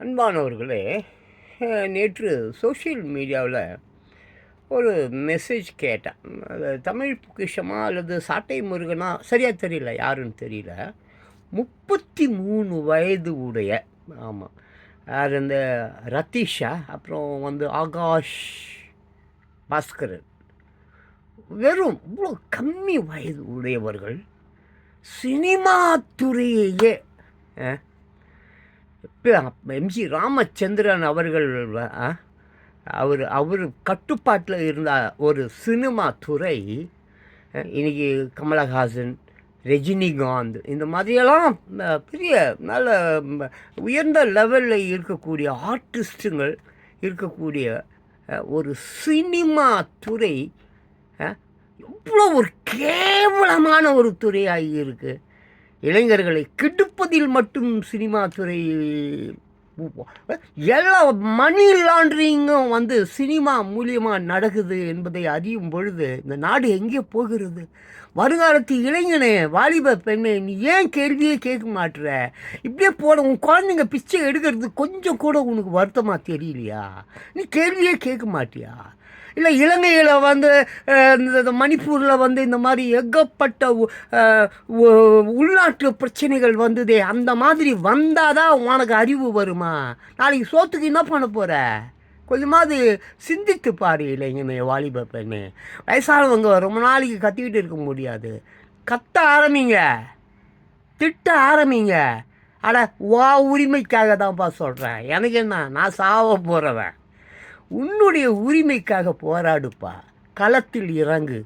அன்பானவர்களே நேற்று சோஷியல் மீடியாவில் ஒரு மெசேஜ் கேட்டேன். அது தமிழ் பொக்கிஷமா அல்லது சாட்டை முருகனா? சரியாக தெரியல யாருன்னு தெரியல. முப்பத்தி மூணு வயது உடைய ஆமாம் அது இந்த ரத்தீஷா அப்புறம் வந்து ஆகாஷ் பாஸ்கரன். வெறும் இவ்வளோ கம்மி வயது உடையவர்கள் சினிமா துறையையே எம்ஜி ராமச்சந்திரன் அவர்கள் அவர் அவர் கட்டுப்பாட்டில் இருந்த ஒரு சினிமா துறை இன்னைக்கு கமலஹாசன் ரஜினிகாந்த் இந்த மாதிரியெல்லாம் பெரிய நல்ல உயர்ந்த லெவலில் இருக்கக்கூடிய ஆர்டிஸ்ட்டுங்கள் இருக்கக்கூடிய ஒரு சினிமா துறை எவ்வளோ ஒரு கேவலமான ஒரு துறையாகி இருக்குது இளைஞர்களை கெடுப்பதில் மட்டும் சினிமா துறை எல்லா மணி லாண்ட்ரிங்கும் வந்து சினிமா மூலியமாக நடக்குது என்பதை அறியும் பொழுது இந்த நாடு எங்கே போகிறது? வருங்காலத்து இளைஞனே வாலிப பெண்ணே நீ ஏன் கேள்வியே கேட்க மாட்டுற? இப்படியே போட உன் குழந்தைங்க பிச்சை எடுக்கிறது கொஞ்சம் கூட உனக்கு வருத்தமாக தெரியலையா? நீ கேள்வியே கேட்க மாட்டியா? இல்லை இலங்கையில் வந்து இந்த மணிப்பூரில் வந்து இந்த மாதிரி ஏகப்பட்ட உள்நாட்டு பிரச்சனைகள் வந்ததே அந்த மாதிரி வந்தால் தான் உனக்கு அறிவு வருமா? நாளைக்கு சோத்துக்கு என்ன பண்ண போகிற கொஞ்சமாவது சிந்தித்து பாரு இளைஞனே வாலிப பெண்ணு. வயசானவங்க ரொம்ப நாளைக்கு கத்திக்கிட்டு இருக்க முடியாது. கத்த ஆரம்பிங்க. திட்ட ஆரம்பிங்க. அட வா உரிமைக்காக தான்ப்பா சொல்கிறேன் எனக்கு என்ன நான் சாவ போகிறவன் உன்னுடைய உரிமைக்காக போராடுப்பா. களத்தில் இறங்கு.